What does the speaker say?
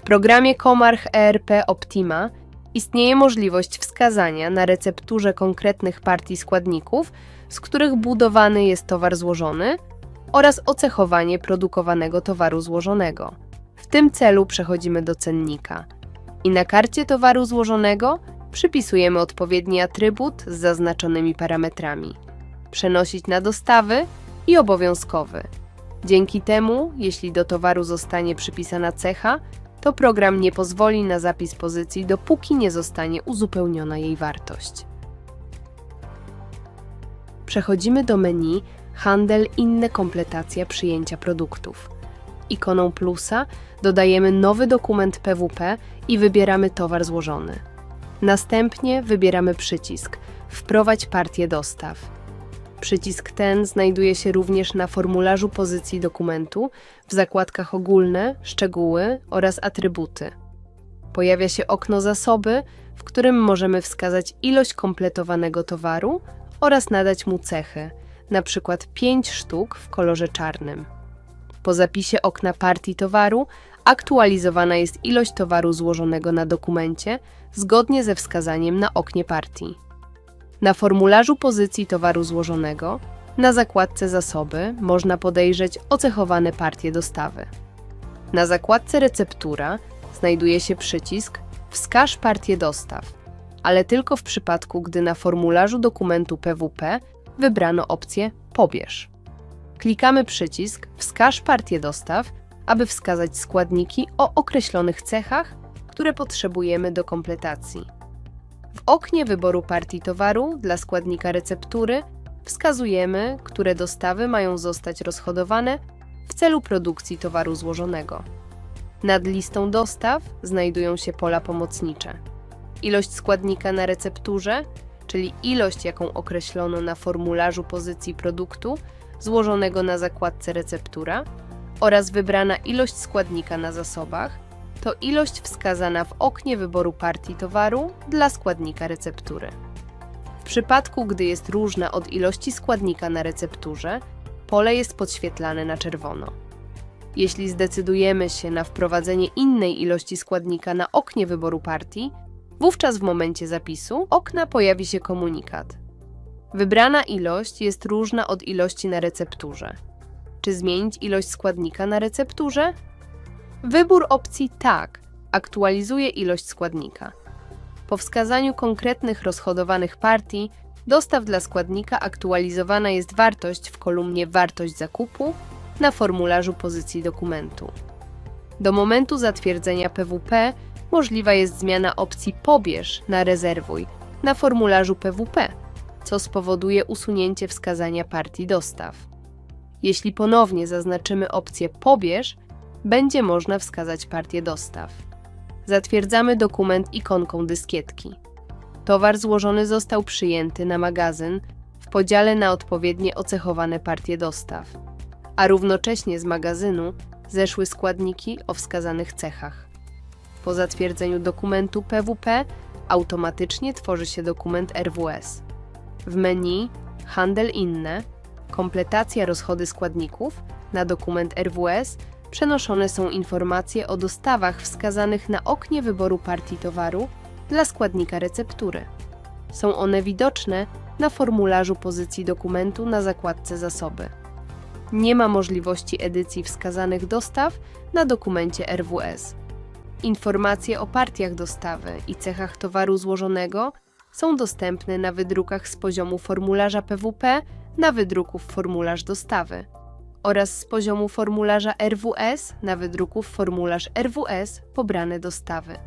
programie Comarch ERP Optima istnieje możliwość wskazania na recepturze konkretnych partii składników, z których budowany jest towar złożony oraz ocechowanie produkowanego towaru złożonego. W tym celu przechodzimy do cennika i na karcie towaru złożonego przypisujemy odpowiedni atrybut z zaznaczonymi parametrami. Przenosić na dostawy i obowiązkowy. Dzięki temu, jeśli do towaru zostanie przypisana cecha, to program nie pozwoli na zapis pozycji, dopóki nie zostanie uzupełniona jej wartość. Przechodzimy do menu Handel inne kompletacja przyjęcia produktów. Ikoną plusa dodajemy nowy dokument PWP i wybieramy towar złożony. Następnie wybieramy przycisk Wprowadź partię dostaw. Przycisk ten znajduje się również na formularzu pozycji dokumentu w zakładkach ogólne, szczegóły oraz atrybuty. Pojawia się okno zasoby, w którym możemy wskazać ilość kompletowanego towaru oraz nadać mu cechy, np. 5 sztuk w kolorze czarnym. Po zapisie okna partii towaru aktualizowana jest ilość towaru złożonego na dokumencie zgodnie ze wskazaniem na oknie partii. Na formularzu pozycji towaru złożonego na zakładce zasoby można podejrzeć ocechowane partie dostawy. Na zakładce receptura znajduje się przycisk Wskaż partię dostaw, ale tylko w przypadku, gdy na formularzu dokumentu PWP wybrano opcję Pobierz. Klikamy przycisk Wskaż partię dostaw, aby wskazać składniki o określonych cechach, które potrzebujemy do kompletacji. W oknie wyboru partii towaru dla składnika receptury wskazujemy, które dostawy mają zostać rozhodowane w celu produkcji towaru złożonego. Nad listą dostaw znajdują się pola pomocnicze. Ilość składnika na recepturze, czyli ilość, jaką określono na formularzu pozycji produktu złożonego na zakładce receptura, oraz wybrana ilość składnika na zasobach, to ilość wskazana w oknie wyboru partii towaru dla składnika receptury. W przypadku, gdy jest różna od ilości składnika na recepturze, pole jest podświetlane na czerwono. Jeśli zdecydujemy się na wprowadzenie innej ilości składnika na oknie wyboru partii, wówczas w momencie zapisu okna pojawi się komunikat. Wybrana ilość jest różna od ilości na recepturze. Czy zmienić ilość składnika na recepturze? Wybór opcji Tak aktualizuje ilość składnika. Po wskazaniu konkretnych rozhodowanych partii, dostaw dla składnika aktualizowana jest wartość w kolumnie Wartość zakupu na formularzu pozycji dokumentu. Do momentu zatwierdzenia PWP możliwa jest zmiana opcji Pobierz na Rezerwuj na formularzu PWP, co spowoduje usunięcie wskazania partii dostaw. Jeśli ponownie zaznaczymy opcję Pobierz, będzie można wskazać partię dostaw. Zatwierdzamy dokument ikonką dyskietki. Towar złożony został przyjęty na magazyn w podziale na odpowiednie ocechowane partie dostaw, a równocześnie z magazynu zeszły składniki o wskazanych cechach. Po zatwierdzeniu dokumentu PWP automatycznie tworzy się dokument RWS. W menu Handel inne, kompletacja rozchody składników na dokument RWS przenoszone są informacje o dostawach wskazanych na oknie wyboru partii towaru dla składnika receptury. Są one widoczne na formularzu pozycji dokumentu na zakładce zasoby. Nie ma możliwości edycji wskazanych dostaw na dokumencie RWS. Informacje o partiach dostawy i cechach towaru złożonego są dostępne na wydrukach z poziomu formularza PWP na wydruków formularz dostawy oraz z poziomu formularza RWS na wydruków formularz RWS pobrane dostawy.